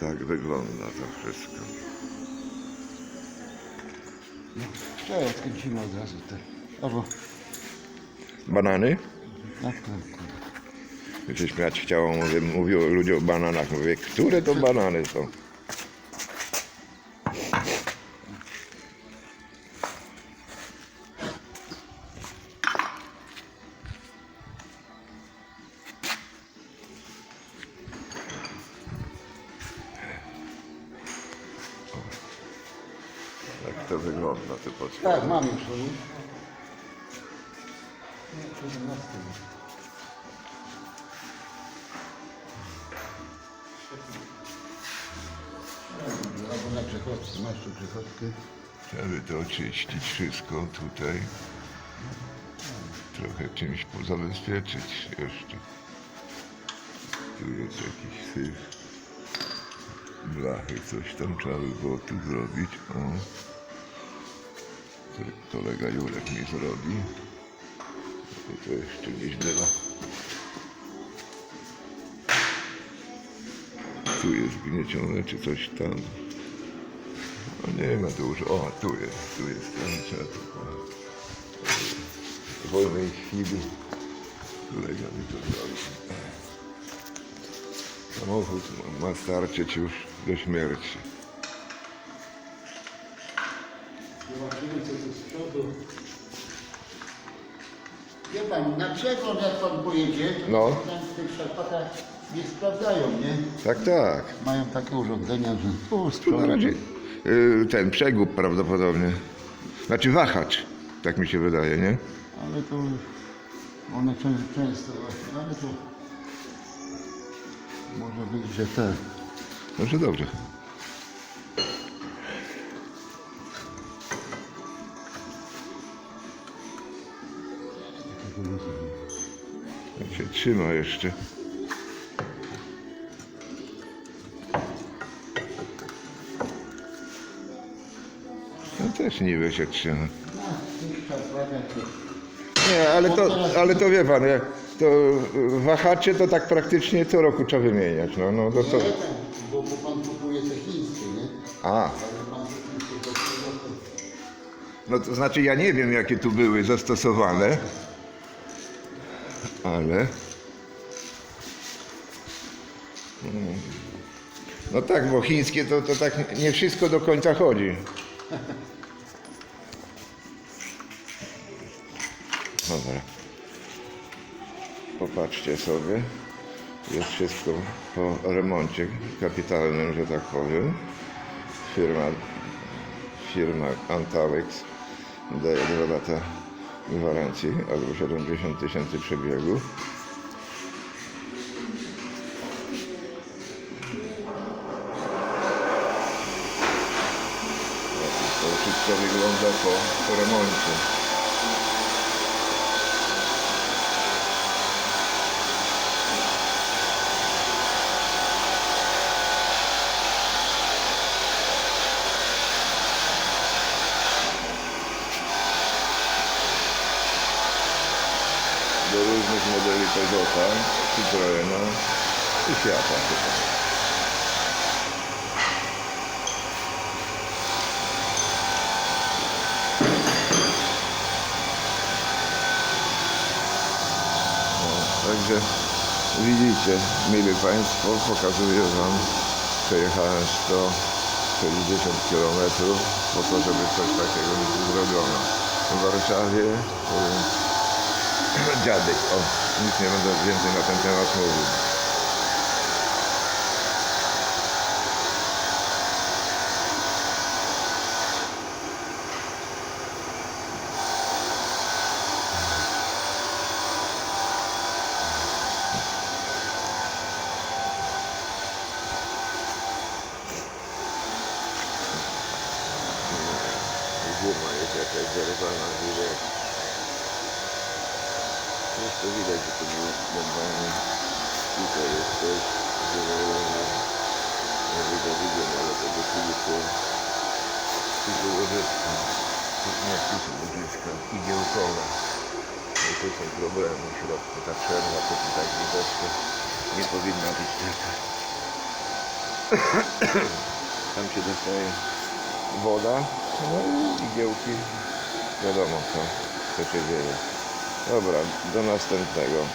Tak wygląda to wszystko. To ja odkręcimy od razu te. Albo, Banany? tak, tak, tak. Mi się śmiać chciało, mówię, mówiło ludzie o bananach. Mówię, które to banany są? To wygląda, ty podstawy? Tak, mam już. no. Nie, 17. Albo na przechodźce, masz tu przechodkę. Żeby to oczyścić wszystko tutaj. Trochę czymś pozabezpieczyć jeszcze. Tu jest jakiś syf. Blachy, coś tam trzeba by było tu zrobić. O. Kolega Jurek mi zrobi. I to jeszcze gdzieś bywa. Tu jest gniecione, czy coś tam. No nie ma już. O, tu jest, tu jest ten trzeba W wolnej chwili kolega mi to zrobi. Samochód ma starczyć już do śmierci. Zobaczymy co tu z przodu. Wie pan, na przegląd jak pan pojedzie, to No. tam w tych szarpatach nie sprawdzają, nie? Tak, tak. Mają takie urządzenia, że o, na razie y, ten przegub prawdopodobnie. Znaczy wahacz, tak mi się wydaje, nie? Ale to one często, często właśnie, ale to może być, że te. Dobrze, dobrze. Jak się trzyma jeszcze. No też niby się trzyma. Nie, ale to, ale to wie pan, jak to wahacze to tak praktycznie co roku trzeba wymieniać. No, no to, tak, bo, bo pan kupuje te chińskie, nie? A, no to znaczy ja nie wiem jakie tu były zastosowane, ale... Mm. No tak, bo chińskie to, to tak nie wszystko do końca chodzi. Dobra. Popatrzcie sobie. Jest wszystko po remoncie kapitalnym, że tak powiem. Firma, firma Antalex daje dwa lata gwarancji albo 70 tysięcy przebiegu. To wszystko wygląda po, po remoncie. do różnych modeli Toyota, Citroena i Fiata chyba. No, Także widzicie, mili Państwo, pokazuję Wam, przejechałem 160 km po to, żeby coś takiego mi tu zrobiono. W Warszawie powiem, dziadek. O, nic nie będę więcej na ten temat mówił. Guma jest jakaś zerwana, widać. Jeszcze widać, że to było bombami. Tutaj jest coś wywalone. Nie widać, widzę, ale tego są łożyska. Tu są łożyska igiełkowe. I tu są problemy w środku. Ta przerwa to tutaj widocznie nie powinna być taka. Tam się dostaje woda, no i igiełki. Wiadomo co, co się dzieje. Dobra, do następnego.